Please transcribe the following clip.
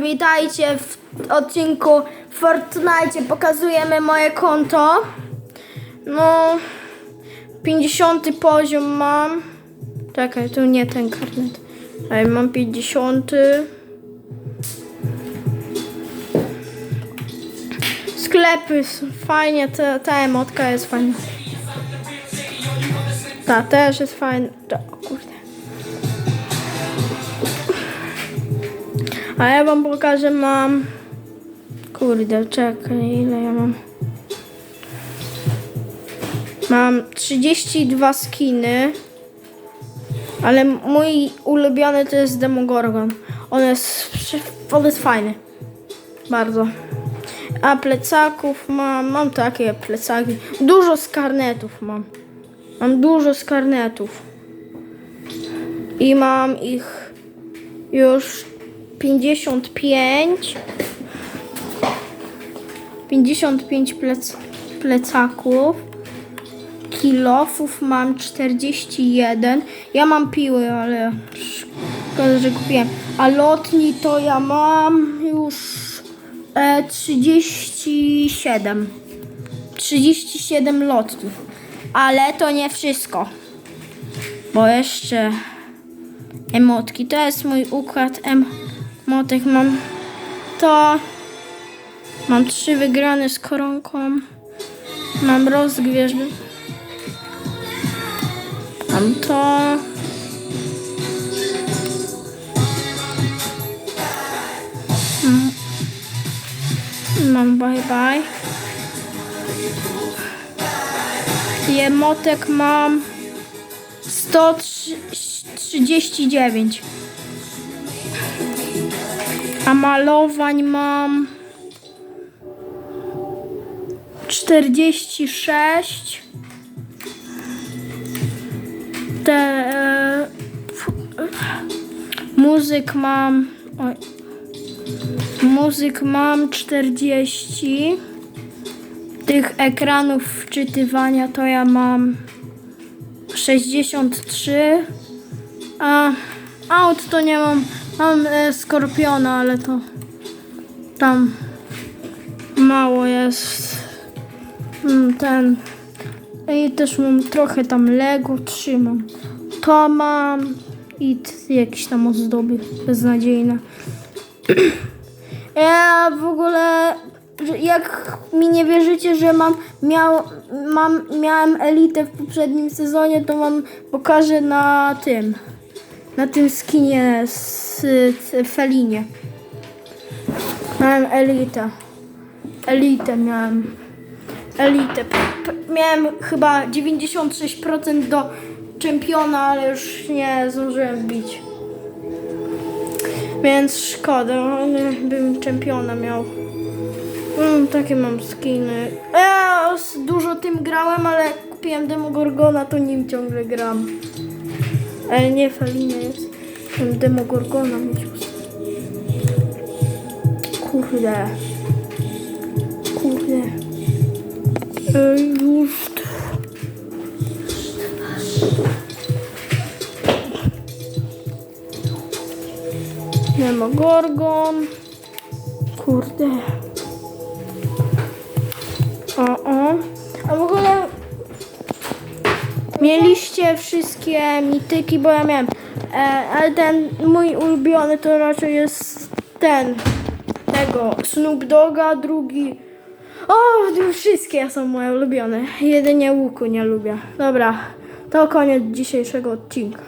witajcie w odcinku Fortnite. Pokazujemy moje konto. No, 50 poziom mam. Czekaj, tu nie ten karnet. Ale mam 50. Sklepy fajnie, ta, ta emotka jest fajna. Ta też jest fajna. O kurde. A ja wam pokażę, mam... Kurde, czekaj, ile ja mam? Mam 32 skiny, ale mój ulubiony to jest Demogorgon. On jest, on jest fajny. Bardzo. A plecaków mam, mam takie plecaki. Dużo skarnetów mam. Mam dużo skarnetów. I mam ich już 55. 55 plec, plecaków. Kilofów mam 41. Ja mam piły, ale szkoda, że kupiłem. A lotni to ja mam już e, 37. 37 lotni. Ale to nie wszystko. Bo jeszcze emotki. To jest mój układ emotek. Mam to. Mam trzy wygrane z koronką. Mam rozgwieżdż. Mam to. Mm. Mam bye bye. I emotek mam 139. A malowań mam 46. Te e, f- muzyk mam oj, muzyk mam 40. Tych ekranów wczytywania to ja mam 63. A aut to nie mam. Mam e, skorpiona, ale to tam mało jest. Mm, Ten. I też mam trochę tam Lego trzymam. To mam i jakieś tam ozdoby beznadziejne. Ja w ogóle, jak mi nie wierzycie, że mam, miał, mam, miałem elitę w poprzednim sezonie, to wam pokażę na tym, na tym skinie z, z Felinie. Miałem elitę. Elitę miałem. Elitę. Miałem chyba 96% do czempiona, ale już nie zdążyłem wbić. Więc szkoda, ale bym czempiona miał. Mm, takie mam skiny. S- dużo tym grałem, ale kupiłem Demogorgona, to nim ciągle gram. Ale nie Felinę jest. Demogorgona mieć. Kurde. Kurde. Ej, już. Demogorgon. Kurde. O, o. A w ogóle mieliście wszystkie mityki, bo ja miałem. E, ale ten mój ulubiony to raczej jest ten. Tego Snoop Doga, drugi. O, wszystkie są moje ulubione. Jedynie łuku nie lubię. Dobra, to koniec dzisiejszego odcinka.